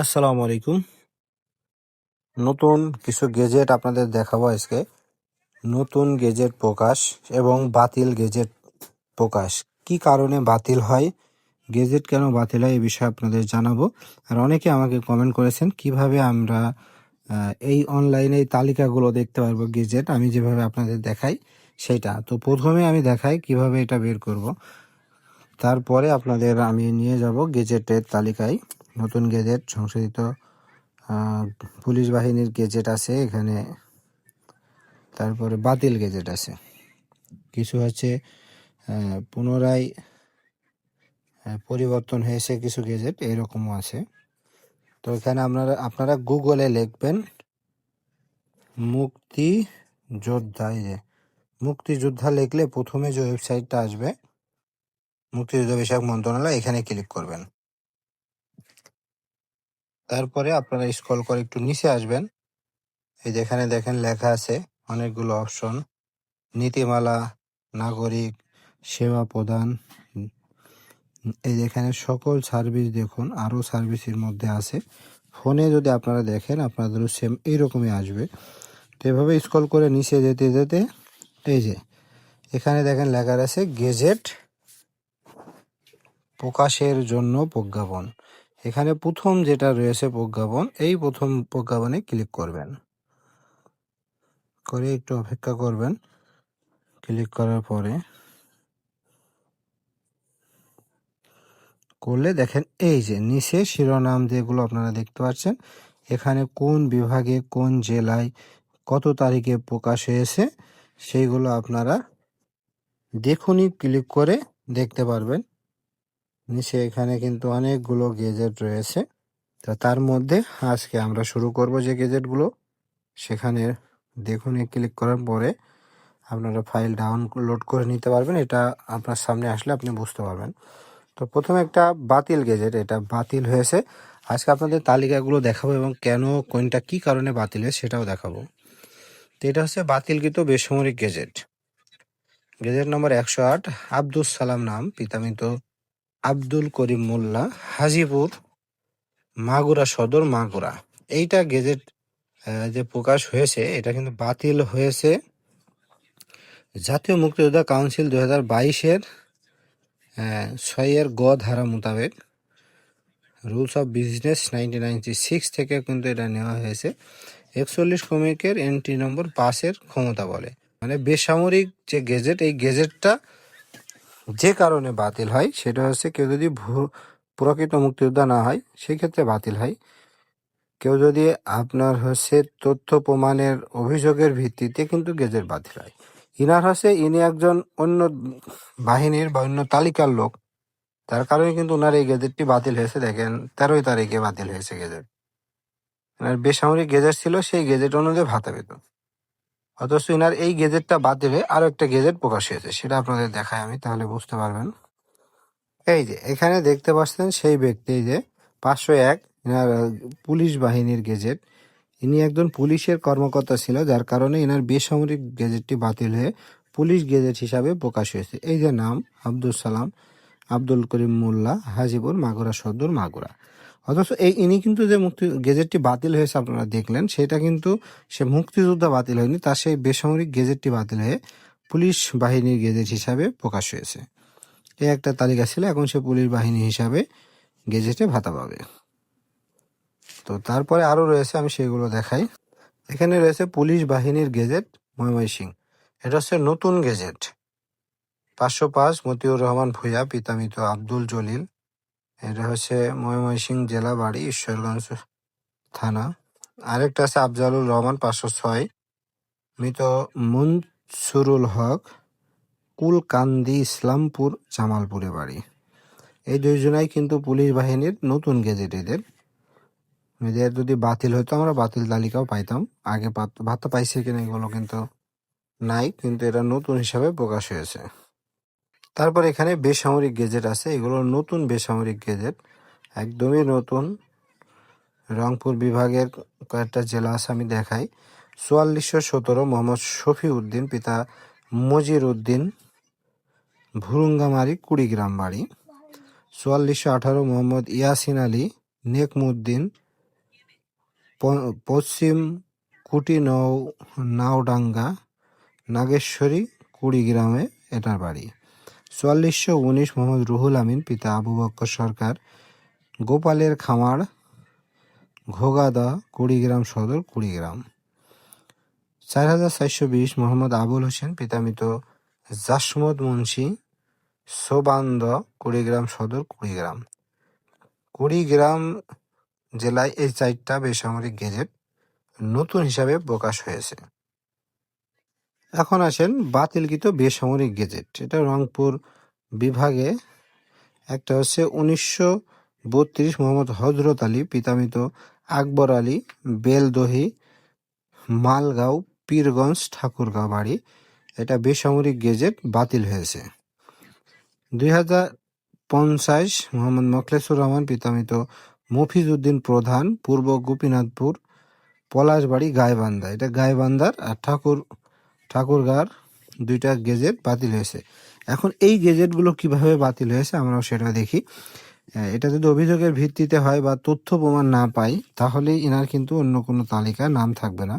আসসালামু আলাইকুম। নতুন কিছু গেজেট আপনাদের দেখাবো আজকে। নতুন গেজেট প্রকাশ এবং বাতিল গেজেট প্রকাশ। কি কারণে বাতিল হয়? গেজেট কেন বাতিল হয় এই বিষয়ে আপনাদের জানাব। আর অনেকে আমাকে কমেন্ট করেছেন, কীভাবে আমরা এই অনলাইনে এই তালিকাগুলো দেখতে পারব গেজেট আমি যেভাবে আপনাদের দেখাই সেটা। তো প্রথমে আমি দেখাই কীভাবে এটা বের করব। তারপরে আপনাদের আমি নিয়ে যাব গেজেটের তালিকায়। নতুন গেজেট সংশোধিত পুলিশ বাহিনীর গেজেট আছে এখানে। তারপরে বাতিল গেজেট আছে। কিছু হচ্ছে পুনরায় পরিবর্তন হয়েছে কিছু গেজেট, এরকমও আছে। তো এখানে আপনারা আপনারা গুগলে লিখবেন, মুক্তি যোদ্ধা যে মুক্তিযোদ্ধা লিখলে প্রথমে যে ওয়েবসাইটটা আসবে মুক্তিযুদ্ধ বিষয়ক মন্ত্রণালয়, এখানে ক্লিক করবেন। তারপরে আপনারা স্ক্রল করে একটু নিচে আসবেন। এই যেখানে দেখেন লেখা আছে অনেকগুলো অপশন নীতিমালা, নাগরিক, সেবা প্রদান। এই যেখানে সকল সার্ভিস দেখুন, আরও সার্ভিসের মধ্যে আছে। ফোনে যদি আপনারা দেখেন, আপনাদেরও সেম এইরকমই আসবে। তো এভাবে স্ক্রল করে নিচে যেতে যেতে, এই যে এখানে দেখেন লেখা আছে গেজেট প্রকাশের জন্য প্রজ্ঞাপন। এখানে প্রথম যেটা রয়েছে প্রজ্ঞাপন, এই প্রথম প্রজ্ঞাপনে ক্লিক করবেন। করে একটু অপেক্ষা করবেন। ক্লিক করার পরে করলে দেখেন এই যে নিচে শিরোনাম যেগুলো আপনারা দেখতে পাচ্ছেন, এখানে কোন বিভাগে, কোন জেলায়, কত তারিখে প্রকাশ হয়েছে, সেইগুলো আপনারা দেখুনই, ক্লিক করে দেখতে পারবেন। নিচে এখানে কিন্তু অনেকগুলো গেজেট রয়েছে। তো তার মধ্যে আজকে আমরা শুরু করব যে গেজেটগুলো সেখানে দেখুনই ক্লিক করার পরে আপনারা ফাইল ডাউনলোড করে নিতে পারবেন। এটা আপনার সামনে আসলে আপনি বুঝতে পারবেন। তো প্রথমে একটা বাতিল গেজেট এটা বাতিল হয়েছে। আজকে আপনাদের তালিকাগুলো দেখাবো এবং কেন, কোনটা কি কারণে বাতিল হয়েছে সেটাও দেখাবো। তো এটা হচ্ছে বাতিলকৃত বেসামরিক গেজেট গেজেট নম্বর একশো আট আব্দুল সালাম নাম, পিতামিত আব্দুল করিম মোল্লা, হাজিপুর, মাগুরা সদর, মাগুরা। এইটা গেজেট যে প্রকাশ হয়েছে, এটা কিন্তু বাতিল হয়েছে। জাতীয় মুক্তিযোদ্ধা কাউন্সিল দু হাজার বাইশের ছয়ের গ ধারা মোতাবেক rules of business nineteen ninety six থেকে কিন্তু এটা নেওয়া হয়েছে। একচল্লিশ কমিকের এন্ট্রি নম্বর পাঁচের ক্ষমতা বলে। মানে বেসামরিক যে গেজেট, এই গেজেটটা যে কারণে বাতিল হয়, সেটা হচ্ছে কেউ যদি প্রকৃত মুক্তিযোদ্ধা না হয় সেই ক্ষেত্রে বাতিল হয়। কেউ যদি আপনার হচ্ছে তথ্য প্রমাণের অভিযোগের ভিত্তিতে কিন্তু গেজেট বাতিল হয়। ইনার হচ্ছে ইনি একজন অন্য বাহিনীর বা অন্য তালিকার লোক। তার কারণে কিন্তু ওনার এই গেজেটটি বাতিল হয়েছে, দেখেন, তেরোই তারিখে বাতিল হয়েছে গেজেট। বেসামরিক গেজেট ছিল, সেই গেজেট অনুযায়ী ভাতা পেত। অথচ ইনার এই গেজেটটা বাতিল হয়ে আরও একটা গেজেট প্রকাশ হয়েছে, সেটা আপনাদের দেখায় আমি, তাহলে বুঝতে পারবেন। এই যে, এখানে দেখতে পাচ্ছেন সেই ব্যক্তি যে পাঁচশো এক ইনার পুলিশ বাহিনীর গেজেট। ইনি একজন পুলিশের কর্মকর্তা ছিল, যার কারণে ইনার বেসামরিক গেজেটটি বাতিল হয়ে পুলিশ গেজেট হিসাবে প্রকাশ হয়েছে। এই যে নাম আব্দুল সালাম, আব্দুল করিম মোল্লা, হাজিপুর মাগুরা সদর মাগুরা। অথচ এই ইনি কিন্তু যে মুক্তি, গেজেটটি বাতিল হয়েছে আপনারা দেখলেন, সেটা কিন্তু সে মুক্তিযোদ্ধা বাতিল হয়নি তার সেই বেসামরিক গেজেটটি বাতিল হয়ে পুলিশ বাহিনীর গেজেট হিসাবে প্রকাশ হয়েছে। এই একটা তালিকা ছিল, এখন সে পুলিশ বাহিনী হিসাবে গেজেটে ভাতা পাবে। তো তারপরে আরও রয়েছে, আমি সেগুলো দেখাই। এখানে রয়েছে পুলিশ বাহিনীর গেজেট ময়মনসিং এটা হচ্ছে নতুন গেজেট। পাঁচশো পাঁচ মতিউর রহমান ভূঁইয়া, পিতামিত আব্দুল জলিল। এটা হচ্ছে ময়মনসিং জেলা বাড়ি, ঈশ্বরগঞ্জ থানা। আরেকটা আছে আফজালুর রহমান পাঁচশো ছয়। মৃত মুনসুরুল হক, কুলকান্দি ইসলামপুর, জামালপুরে বাড়ি। এই দুইজনাই কিন্তু পুলিশ বাহিনীর নতুন গেজেট এদের এদের যদি বাতিল হতো, আমরা বাতিল তালিকাও পাইতাম। আগে ভাতা পাইছে কিনা এগুলো কিন্তু নাই, কিন্তু এটা নতুন হিসাবে প্রকাশ হয়েছে। তারপর এখানে বেসামরিক গেজেট আছে। এগুলো নতুন বেসামরিক গেজেট। একদমই নতুন। রংপুর বিভাগের কয়েকটা জেলা আছে, আমি দেখাই। চুয়াল্লিশশো সতেরো মোহাম্মদ শফি উদ্দিন পিতা মজির উদ্দিন ভুরুঙ্গামারি, কুড়িগ্রাম বাড়ি। চুয়াল্লিশশো আঠারো মোহাম্মদ ইয়াসিন আলী, নেকমুদ্দিন পশ্চিম কুটি নৌ নাওডাঙ্গা, নাগেশ্বরী, কুড়িগ্রামে এটার বাড়ি। চুয়াল্লিশশো উনিশ মোহাম্মদ রুহুল আমিন, পিতা আবু বক্কর সরকার, গোপালের খামার, ঘোগাদা, কুড়িগ্রাম সদর, কুড়িগ্রাম। চার হাজার চারশো বিশ মোহাম্মদ আবুল হোসেন পিতামিত জাসমত মুন্সি, সোবান্দ, কুড়িগ্রাম সদর, কুড়িগ্রাম। কুড়িগ্রাম জেলায় এই চারটা বেসামরিক গেজেট নতুন হিসাবে প্রকাশ হয়েছে। এখন আসেন বাতিলকৃত বেসামরিক গেজেট। এটা রংপুর বিভাগে একটা হচ্ছে উনিশশো বত্রিশ মোহাম্মদ হজরত আলী, পিতামিত আকবর আলী, বেলদহি, মালগাঁও, পীরগঞ্জ, ঠাকুরগাঁও বাড়ি। এটা বেসামরিক গেজেট বাতিল হয়েছে। দুই হাজার পঞ্চাশ মোহাম্মদ মখলেসুর রহমান, পিতামিত মফিজ উদ্দিন প্রধান, পূর্ব গোপীনাথপুর, পলাশবাড়ি, গাইবান্ধা। এটা গাইবান্ধার আর ঠাকুর ঠাকুরগাঁর দুইটা গেজেট বাতিল হয়েছে। এখন এই গেজেটগুলো কীভাবে বাতিল হয়েছে আমরাও সেটা দেখি। এটা যদি অভিযোগের ভিত্তিতে হয় বা তথ্য প্রমাণ না পাই তাহলে ইনার কিন্তু অন্য কোনো তালিকায় নাম থাকবে না।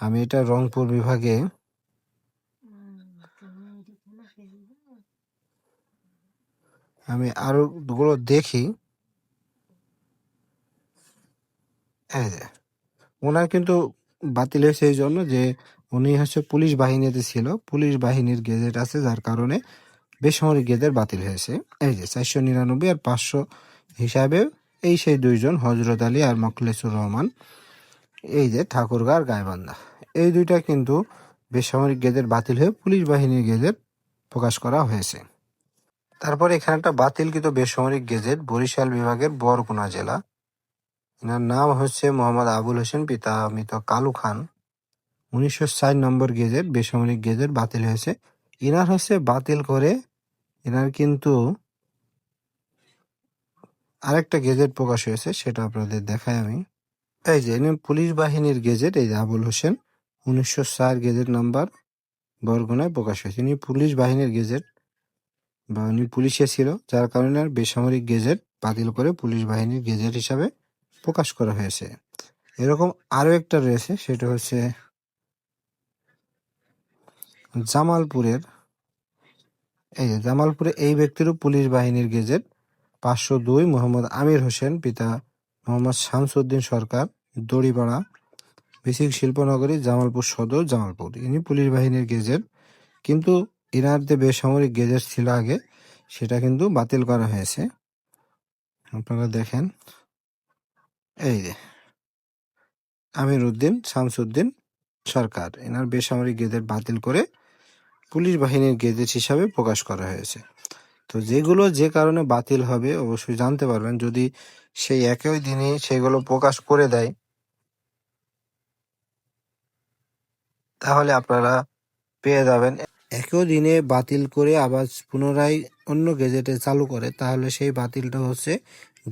আমি এটা রংপুর বিভাগে আমি আরও গুলো দেখি ওনার কিন্তু বাতিল হয়েছে এই জন্য যে উনি হচ্ছে পুলিশ বাহিনীতে ছিল। পুলিশ বাহিনীর গেজেট আছে, যার কারণে বেসামরিক গেজেট বাতিল হয়েছে। এই যে চারশো নিরানব্বই আর পাঁচশো হিসাবে এই সেই দুইজন হজরত আলী আর মখলেসুর রহমান। এই যে ঠাকুরগাঁ আর গাইবান্ধা এই দুইটা কিন্তু বেসামরিক গেজেট বাতিল হয়ে পুলিশ বাহিনীর গেজেট প্রকাশ করা হয়েছে। তারপর এখানে একটা বাতিলকৃত বেসামরিক গেজেট বরিশাল বিভাগের বরগুনা জেলা। এনার নাম হচ্ছে মোহাম্মদ আবুল হোসেন, পিতা মৃত কালু খান। উনিশশো ষাট নম্বর গেজেট বেসামরিক গেজেট বাতিল হয়েছে। এনার হচ্ছে বাতিল করে এনার কিন্তু আরেকটা গেজেট প্রকাশ হয়েছে, সেটা আপনাদের দেখাই আমি। এই যে পুলিশ বাহিনীর গেজেট, এই যে আবুল হোসেন, উনিশশো ষাট গেজেট নাম্বার বরগুনায় প্রকাশ হয়েছে। ইনি পুলিশ বাহিনীর গেজেট, বা উনি পুলিশে ছিল, যার কারণে আর বেসামরিক গেজেট বাতিল করে পুলিশ বাহিনীর গেজেট হিসাবে প্রকাশ করা হয়েছে। এরকম আরও একটা রয়েছে, সেটা হচ্ছে জামালপুরের, এই যে জামালপুরে এই ব্যক্তিরও পুলিশ বাহিনীর গেজেট পাঁচশো দুই, মোহাম্মদ আমির হোসেন, পিতা মোহাম্মদ শামসুদ্দিন সরকার, দড়িপাড়া বেসিক শিল্পনগরী, জামালপুর সদর, জামালপুর। ইনি পুলিশ বাহিনীর গেজেট, কিন্তু ইনার যে বেসামরিক গেজেট ছিল আগে, সেটা কিন্তু বাতিল করা হয়েছে। আপনারা দেখেন, এই যে আমির উদ্দিন শামসুদ্দিন সরকার এনার বেসামরিক গেজেট বাতিল করে পুলিশ বাহিনীর গেজেট হিসাবে প্রকাশ করা হয়েছে। তো যেগুলো যে কারণে বাতিল হবে, অবশ্যই জানতে পারবেন। যদি সেই একই দিনে সেগুলো প্রকাশ করে দেয়, তাহলে আপনারা পেয়ে যাবেন। একই দিনে বাতিল করে আবার পুনরায় অন্য গেজেটে চালু করে, তাহলে সেই বাতিলটা হচ্ছে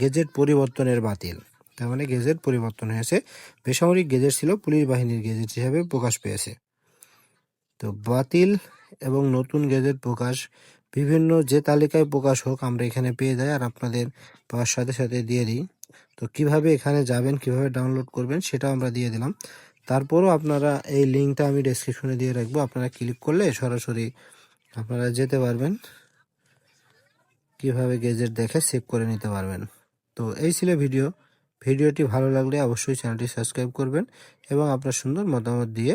গেজেট পরিবর্তনের বাতিল। তার মানে গেজেট পরিবর্তন হয়েছে। বেসামরিক গেজেট ছিল, পুলিশ বাহিনীর গেজেট হিসাবে প্রকাশ পেয়েছে। তো বাতিল এবং নতুন গেজেট প্রকাশ, বিভিন্ন যে তালিকায় প্রকাশ হোক আমরা এখানে পেয়ে যাই আর আপনাদের পাওয়ার সাথে সাথে দিয়ে দিই। তো কীভাবে এখানে যাবেন, কীভাবে ডাউনলোড করবেন সেটাও আমরা দিয়ে দিলাম। তারপরও আপনারা এই লিঙ্কটা আমি ডেসক্রিপশনে দিয়ে রাখব। আপনারা ক্লিক করলে সরাসরি আপনারা যেতে পারবেন। কীভাবে গেজেট দেখে সেভ করে নিতে পারবেন। তো এই ছিল ভিডিও। ভিডিওটি ভালো লাগলে অবশ্যই চ্যানেলটি সাবস্ক্রাইব করবেন এবং আপনার সুন্দর মতামত দিয়ে